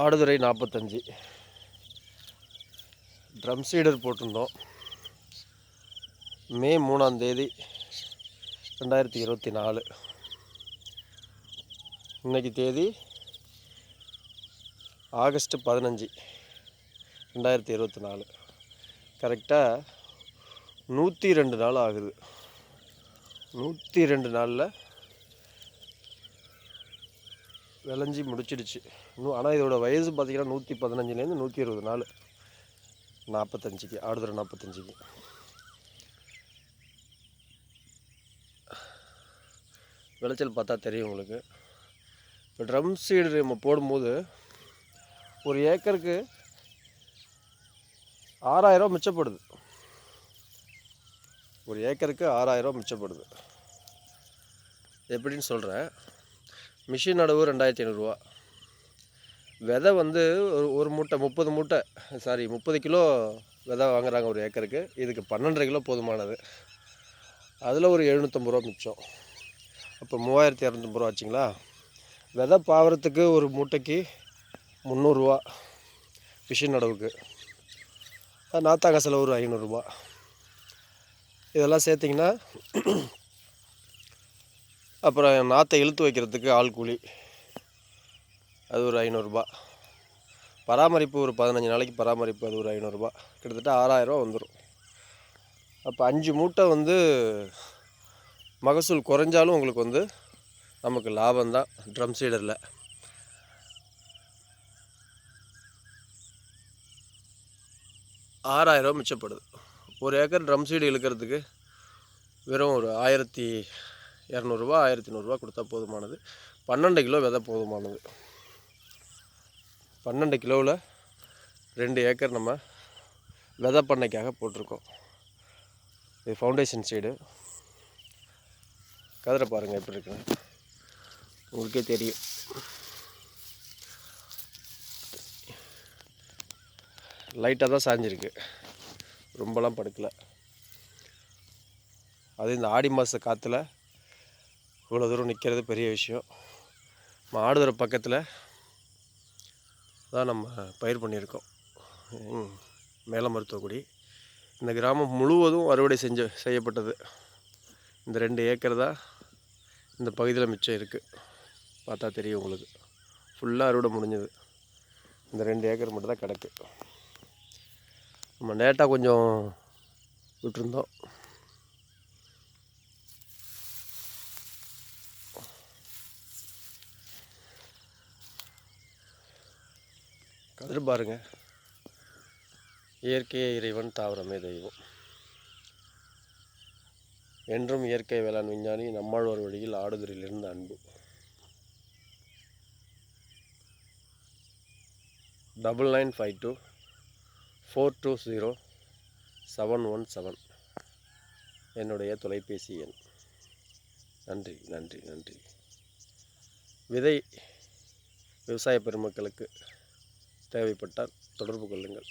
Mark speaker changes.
Speaker 1: ஆடுதுறை நாற்பத்தஞ்சு. ட்ரம் சீடர் போட்டிருந்தோம். மே மூணாம் தேதி ரெண்டாயிரத்தி இருபத்தி நாலு. இன்றைக்கி தேதி ஆகஸ்ட் பதினஞ்சு ரெண்டாயிரத்தி இருபத்தி நாலு. கரெக்டாக நூற்றி ரெண்டு நாள் ஆகுது. நூற்றி ரெண்டு நாளில் விளைஞ்சி முடிச்சிடுச்சு. இன்னும் ஆனால் இதோட வயசு பார்த்தீங்கன்னா நூற்றி பதினஞ்சுலேருந்து நூற்றி இருபது நாள். நாற்பத்தஞ்சிக்கு ஆடுதுறை நாற்பத்தஞ்சுக்கு விளைச்சல் பார்த்தா தெரியும் உங்களுக்கு. இப்போ ட்ரம் சீடு நம்ம போடும்போது ஒரு ஏக்கருக்கு ஆறாயிரம் மிச்சப்படுது. ஒரு ஏக்கருக்கு ஆறாயிரம் மிச்சப்படுது. எப்படின்னு சொல்கிறேன் மிஷின் நடவு ரெண்டாயிரத்தி ஐநூறுரூவா விதை வந்து ஒரு ஒரு மூட்டை முப்பது மூட்டை சாரி முப்பது கிலோ விதை வாங்குறாங்க ஒரு ஏக்கருக்கு. இதுக்கு பன்னெண்டரை கிலோ போதுமானது. அதில் ஒரு எழுநூற்றம்பது ரூபா மிச்சம். அப்போ மூவாயிரத்தி இரநூத்தம்பது ரூபா ஆச்சுங்களா? விதை பாவறத்துக்கு ஒரு மூட்டைக்கு முந்நூறுரூவா மிஷின் நடவுக்கு. நாத்தாங்க செலவு ஒரு ஐநூறுரூவா இதெல்லாம் சேர்த்திங்கன்னா அப்புறம் நாற்றை இழுத்து வைக்கிறதுக்கு ஆள் கூலி. அது ஒரு ஐநூறுரூபா பராமரிப்பு ஒரு பதினஞ்சு நாளைக்கு பராமரிப்பு அது ஒரு ஐநூறுரூபா கிட்டத்தட்ட ஆறாயிரரூபா வந்துடும் அப்போ அஞ்சு மூட்டை வந்து மகசூல் குறைஞ்சாலும் உங்களுக்கு வந்து நமக்கு லாபம்தான் ட்ரம் சீடரில். ஆறாயிரரூவா மிச்சப்படுது. ஒரு ஏக்கர் ட்ரம் சீடு இழுக்கிறதுக்கு வெறும் ஒரு ஆயிரத்தி இரநூறுபா ஆயிரத்தி நூறுரூவா கொடுத்தா போதுமானது. பன்னெண்டு கிலோ விதை போதுமானது. பன்னெண்டு கிலோவில் ரெண்டு ஏக்கர் நம்ம விதை பண்ணைக்காக போட்டிருக்கோம். இது ஃபவுண்டேஷன் சைடு கதிரை பாருங்கள் எப்படி இருக்குன்னு. உங்களுக்கே தெரியும். லைட்டாக தான் சாஞ்சிருக்கு. ரொம்பலாம் படுக்கல. அது இந்த ஆடி மாத காற்றுல இவ்வளோ தூரம் நிற்கிறது பெரிய விஷயம். நம்ம பக்கத்தில் தான் நம்ம பயிர் பண்ணியிருக்கோம். மேல மருத்துவக்குடி. இந்த கிராமம் முழுவதும் அறுவடை செஞ்ச செய்யப்பட்டது. இந்த ரெண்டு ஏக்கர் தான் இந்த பகுதியில் மிச்சம் இருக்குது பார்த்தா தெரியும் உங்களுக்கு. ஃபுல்லாக அறுவடை முடிஞ்சது. இந்த ரெண்டு ஏக்கர் மட்டும் தான் கிடக்கு. நம்ம லேட்டாக கொஞ்சம் விட்டுருந்தோம். கதிர் பாருங்க இயற்கையே இறைவன் தாவரமே தெய்வம். என்றும் இயற்கை வேளாண் விஞ்ஞானி நம்மாழ்வார் வழியில் ஆடுதுறையிலிருந்து அன்பு. Double nine five two four two zero seven one seven. என்னுடைய தொலைபேசி எண். நன்றி நன்றி நன்றி. விதை விவசாய பெருமக்களுக்கு தேவைப்பட்டால் தொடர்பு கொள்ளுங்கள்.